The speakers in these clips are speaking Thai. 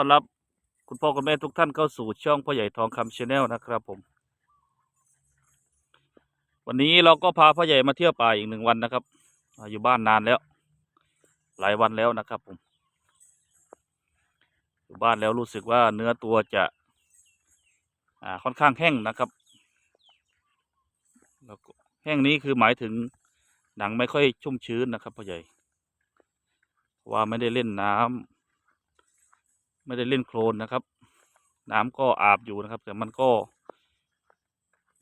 ต้อนรับคุณพ่อคุณแม่ทุกท่านเข้าสู่ช่องพ่อใหญ่ทองคำชาแนลนะครับผม วันนี้เราก็พาพ่อใหญ่มาเที่ยวป่าอีกหนึ่งวันนะครับ อยู่บ้านนานแล้ว หลายวันแล้วนะครับผม อยู่บ้านแล้วรู้สึกว่าเนื้อตัวจะอ่าค่อนข้างแห้งนะครับแล้วแห้งนี้คือหมายถึงหนังไม่ค่อยชุ่มชื้นนะครับพ่อใหญ่ว่าไม่ได้เล่นน้ำ ไม่ได้เล่นโคลนนะครับ น้ำก็อาบอยู่นะครับ แต่มันก็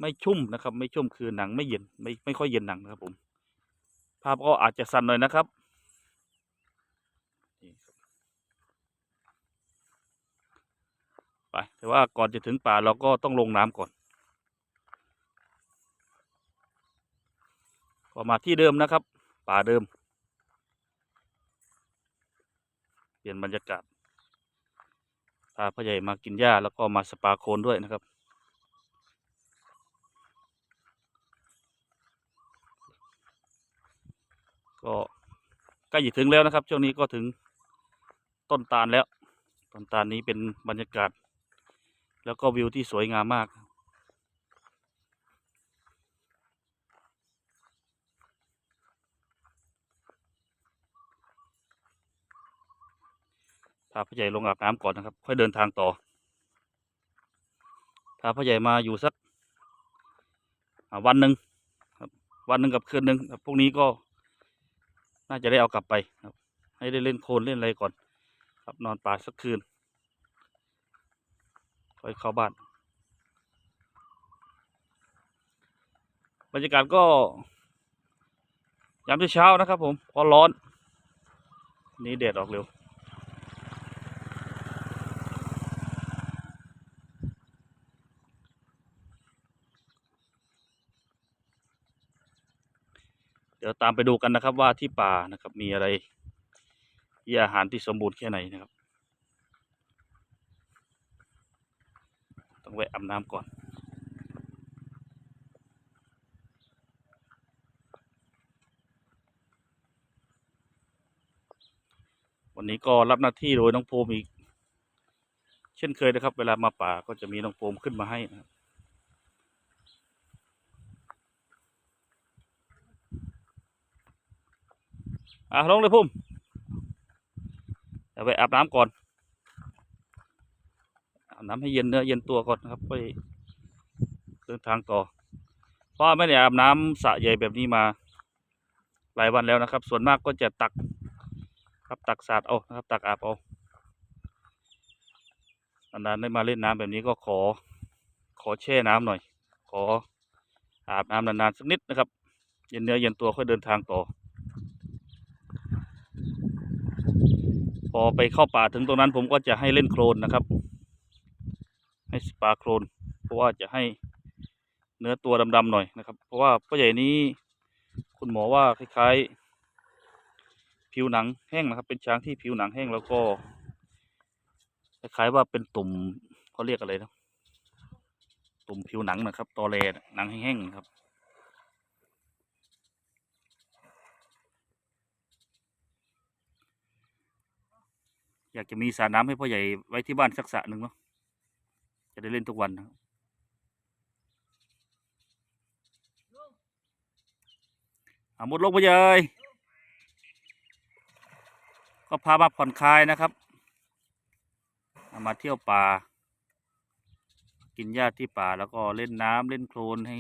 ไม่ชุ่มนะครับ ไม่ชุ่มคือหนังไม่เย็นไม่ไม่ค่อยเย็นหนังนะครับผม ภาพก็อาจจะสั่นหน่อยนะครับไปแต่ว่าก่อนจะถึงป่าเราก็ต้องลงน้ำก่อนก็มาที่เดิมนะครับ ป่าเดิม เปลี่ยนบรรยากาศ พาพ่อใหญ่มากินหญ้าแล้วก็มาสปาโคนด้วยนะครับ ก็ใกล้จะถึงแล้วนะครับ ช่วงนี้ก็ถึงต้นตาลแล้ว ต้นตาลนี้เป็นบรรยากาศ แล้วก็วิวที่สวยงามมากาพ่อใหญ่ลงอาบน้ำก่อนนะครับ ค่อยเดินทางต่อ พาพ่อใหญ่มาอยู่สักวันหนึ่งครับ วันหนึ่งกับคืนหนึ่งครับพรุ่งนี้ก็น่าจะได้เอากลับไปครับ ให้ได้เล่นโคลนเล่นอะไรก่อน ครับนอนป่าสักคืน ค่อยเข้าบ้าน บรรยากาศก็ยามเช้านะครับผมพอร้อน นี่แดดออกเร็ว เดี๋ยว ตามไปดูกันนะครับ ว่าที่ป่านะครับ มีอะไรที่อาหารที่สมบูรณ์แค่ไหนนะครับ ต้องแวะอาบน้ำก่อนวันนี้ก็รับหน้าที่โดยน้องโฟมอีก เช่นเคยนะครับ เวลามาป่าก็จะมีน้องโฟมขึ้นมาให้นะครับ อะลงเลยพุ่มเดี๋ยวไปอาบน้ำก่อนอาบน้ำให้เย็นเนื้อเย็นตัวก่อนนะครับไปเดินทางต่อ เพราะว่าไม่ได้อาบน้ำสระใหญ่แบบนี้มา หลายวันแล้วนะครับ ส่วนมากก็จะตักครับตักสาดเอานะครับ ตักอาบเอานานๆได้มาเล่นน้ำแบบนี้ก็ขอ ขอแช่น้ำหน่อย ขออาบน้ำนานๆสักนิดนะครับ เย็นเนื้อเย็นตัวค่อยเดินทางต่อ อไปเข้าป่าถึงตรงนั้น ผมก็จะให้เล่นโคลนนะครับ ให้สปาโคลนเพราะว่าจะให้เนื้อตัวดำๆหน่อยนะครับ เพราะว่าพ่อใหญ่นี้คุณหมอว่าคล้ายๆ ผิวหนังแห้งนะครับ เป็นช้างที่ผิวหนังแห้งแล้วก็คล้ายๆว่าเป็นตุ่มเขาเรียกอะไรนะตุ่มผิวหนังนะครับ ตอแรหนังแห้งๆครับ อยากจะมีสระน้ำให้พ่อใหญ่ไว้ที่บ้านสักสระหนึ่งเนาะจะได้เล่นทุกวันนะครับอามุดลงพ่อใหญ่ก็พามาผ่อนคลายนะครับามาเที่ยวป่า กินหญ้าที่ป่าแล้วก็เล่นน้ำเล่นโคลนให้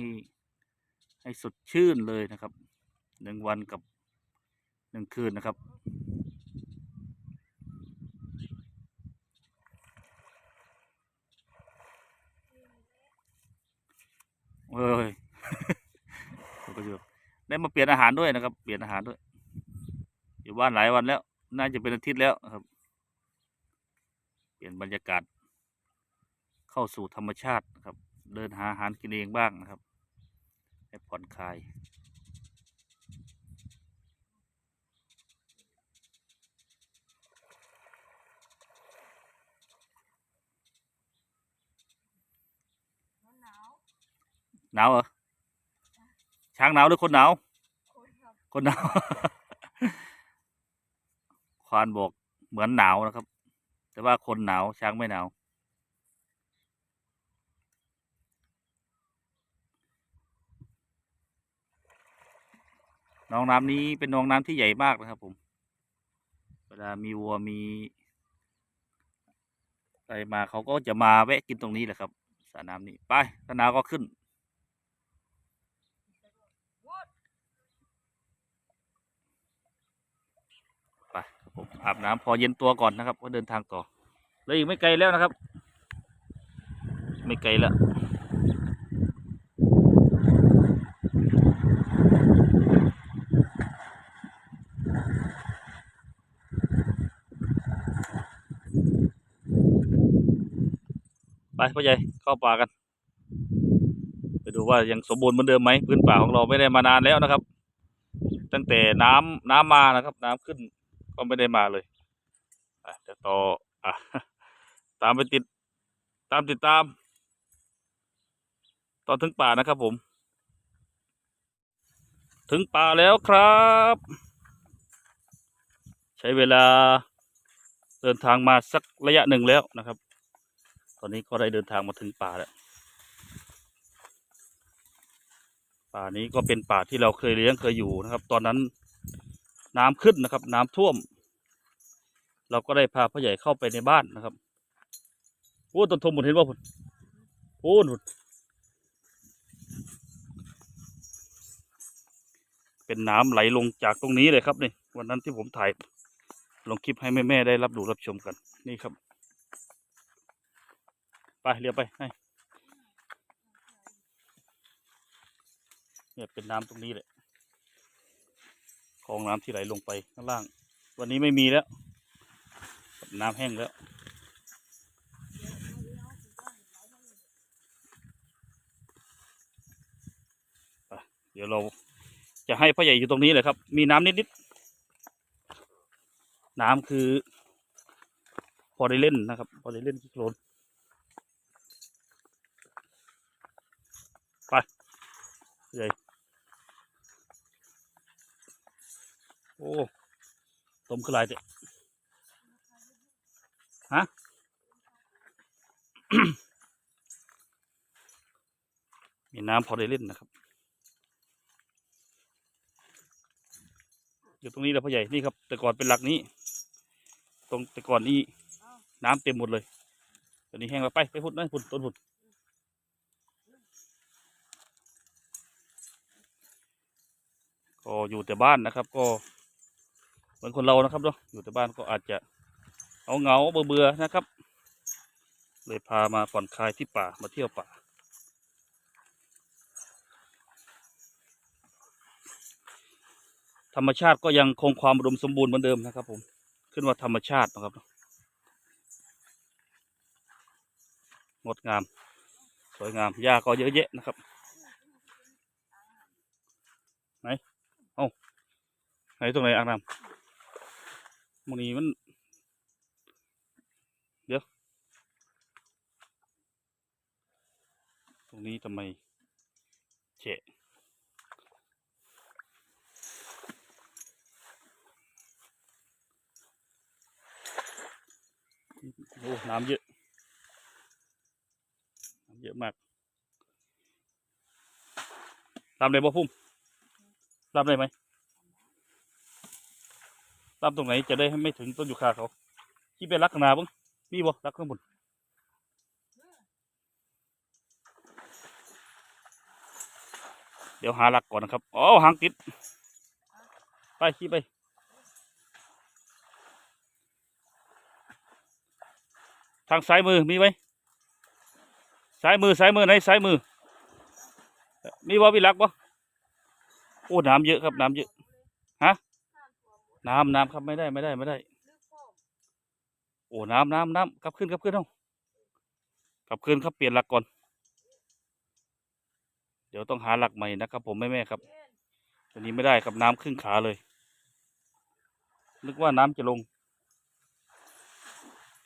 ให้สดชื่นเลยนะครับหนึ่งวันกับหนึ่งคืนนะครับ เอ้ยก็จะได้มาเปลี่ยนอาหารด้วยนะครับ เปลี่ยนอาหารด้วย อยู่บ้านหลายวันแล้ว น่าจะเป็นอาทิตย์แล้วครับ เปลี่ยนบรรยากาศ เข้าสู่ธรรมชาติครับ เดินหาอาหารกินเองบ้างนะครับ ให้ผ่อนคลาย หนาวเหรอช้างหนาวหรือคนหนาวคนหนาวควานบอกเหมือนหนาวนะครับ แต่ว่าคนหนาวช้างไม่หนาวหน้องน้ำนี้เป็นหน้องน้ำที่ใหญ่มากนะครับ ผม เวลามีวัวมีอะไรมาเขาก็จะมาแวะกินตรงนี้แหละครับสระน้ำนี้ไปถ้าหนาวก็ขึ้น ไปครับ ผมอาบน้ำพอเย็นตัวก่อนนะครับก็เดินทางต่อเลยอีกไม่ไกลแล้วนะครับ ไม่ไกลแล้วไปพ่อใหญ่เข้าป่ากัน ไปดูว่ายังสมบูรณ์เหมือนเดิมไหมพื้นป่าของเราไม่ได้มานานแล้วนะครับ ตั้งแต่น้ำน้ำมานะครับ น้ำขึ้น ก็ไม่ได้มาเลยอะเดี๋ยวต่ออตามไปติด ตามติดตาม ตอนถึงป่านะครับผม ถึงป่าแล้วครับ ใช้เวลาเดินทางมาสักระยะหนึ่งแล้วนะครับ ตอนนี้ก็ได้เดินทางมาถึงป่าแล้ว ป่านี้ก็เป็นป่าที่เราเคยเลี้ยงเคยอยู่นะครับ ตอนนั้น น้ำขึ้นนะครับ น้ำท่วม เราก็ได้พาพ่อใหญ่เข้าไปในบ้านนะครับโอ้ต้นทมหมดเห็นว่าพุ่นโอ้หนุนเป็นน้ำไหลลงจากตรงนี้เลยครับนี่วันนั้นที่ผมถ่ายลงคลิปให้แม่ๆได้รับดูรับชมกันนี่ครับ ไปเรียวไปให้เนี่ยเป็นน้ำตรงนี้แหละ คลองน้ำที่ไหลลงไปข้างล่าง วันนี้ไม่มีแล้ว น้ำแห้งแล้ว เดี๋ยวเราจะให้พ่อใหญ่อยู่ตรงนี้เลยครับ มีน้ำนิดๆ น้ำคือ พอได้เล่นนะครับ พอได้เล่นที่โคลนไปใหญ่ โอ้ต้มคือหลายเด็ฮะมีน้ำพอได้เล่นนะครับ อยู่ตรงนี้แหละพ่อใหญ่นี่ครับ แต่ก่อนเป็นหลักนี้ ตรงแต่ก่อนนี้น้ำเต็มหมดเลยตอนนี้แห้งแล้วไปไปพุดนะพุดต้นพุดก็อยู่แต่บ้านนะครับ ก็ เหมือนคนเรานะครับเนาะอยู่แต่บ้านก็อาจจะเอาเหงาเบื่อเบื่อๆนะครับ เลยพามาผ่อนคลายที่ป่ามาเที่ยวป่า ธรรมชาติก็ยังคงความอุดมสมบูรณ์เหมือนเดิมนะครับ ผมขึ้นว่าธรรมชาตินะครับงดงาม สวยงามหญ้าก็เยอะแยะนะครับไหนตรงไหนอ่างน้ำ มันนี้มัน เดี๋ยว ตรงนี้ทำไมเฉะโอ้น้ำเยอะ น้ำเยอะมากตามเลยบ่พุ่มตามได้ไหม ตามตรงไหนจะได้ให้ไม่ถึงต้นยูคาเขาที่เป็นลักษณะบ้างมีบ่ลักข้างบนเดี๋ยวหาหลักก่อนนะครับอ๋อหางติด ไปขี่ไปทางซ้ายมือมีไหมซ้ายมือซ้ายมือไหนซ้ายมือ มีบ่มีหลักบ่โอ้น้ำเยอะครับน้ำเยอะ น้ำน้ำครับไม่ได้ไม่ได้ไม่ได้ โอ้น้ำน้ำน้ำกลับขึ้นกลับขึ้นเอากลับขึ้นครับเปลี่ยนหลักก่อน เดี๋ยวต้องหาหลักใหม่นะครับ ผมแม่แม่ครับวันนี้ไม่ได้ครับน้ำครึ่งขาเลย นึกว่าน้ำจะลง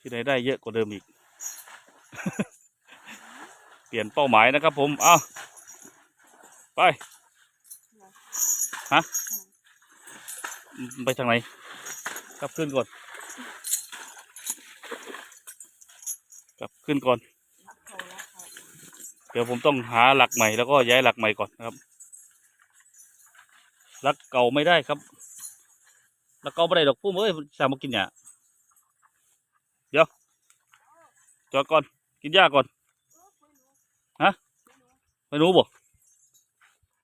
ที่ไหนได้เยอะกว่าเดิมอีก เปลี่ยนเป้าหมายนะครับ ผม เอาไป ฮะ ไปทางไหนกลับขึ้นก่อน กลับขึ้นก่อน เดี๋ยวผมต้องหาหลักใหม่แล้วก็ย้ายหลักใหม่ก่อนนะครับหลักเก่าไม่ได้ครับหลักเก่าไม่ได้ดอกปุ้มเอ้ยสามากินหยาเดี๋ยวจอดก่อนกินหญ้าก่อนฮะไม่รู้บ่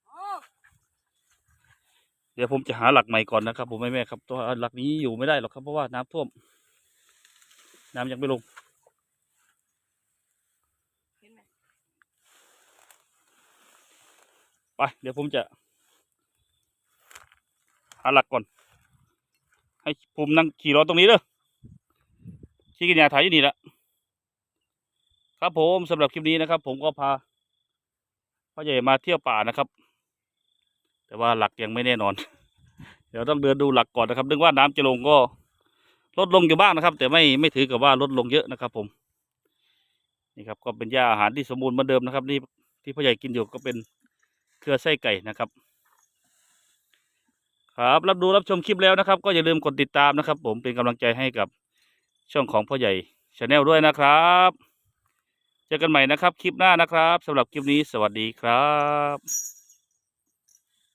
โอ้ เดี๋ยวผมจะหาหลักใหม่ก่อนนะครับผมแม่แม่ครับตัวหลักนี้อยู่ไม่ได้หรอกครับเพราะว่าน้ำท่วม น้ำยังไม่ลงไปเดี๋ยวผมจะ หาหลักก่อน ให้ผมนั่งขี่รถตรงนี้เด้อขี่กันยาถ่ายอยู่นี่แหละครับผมสำหรับคลิปนี้นะครับ ผมก็พาพ่อใหญ่มาเที่ยวป่านะครับ แต่ว่าหลักยังไม่แน่นอน เดี๋ยวต้องเดินดูหลักก่อนนะครับ นึกว่าน้ำจะลงก็ลดลงอยู่บ้างนะครับ แต่ไม่ไม่ถือกับว่าลดลงเยอะนะครับ ผม นี่ครับ ก็เป็นหญ้าอาหารที่สมบูรณ์เหมือนเดิมนะครับ นี่ที่พ่อใหญ่กินอยู่ก็เป็นเครือไส้ไก่นะครับ ครับรับดูรับชมคลิปแล้วนะครับ ก็อย่าลืมกดติดตามนะครับ ผมเป็นกำลังใจให้กับช่องของพ่อใหญ่ชาแนลด้วยนะครับเจอกันใหม่นะครับ คลิปหน้านะครับสำหรับคลิปนี้สวัสดีครับ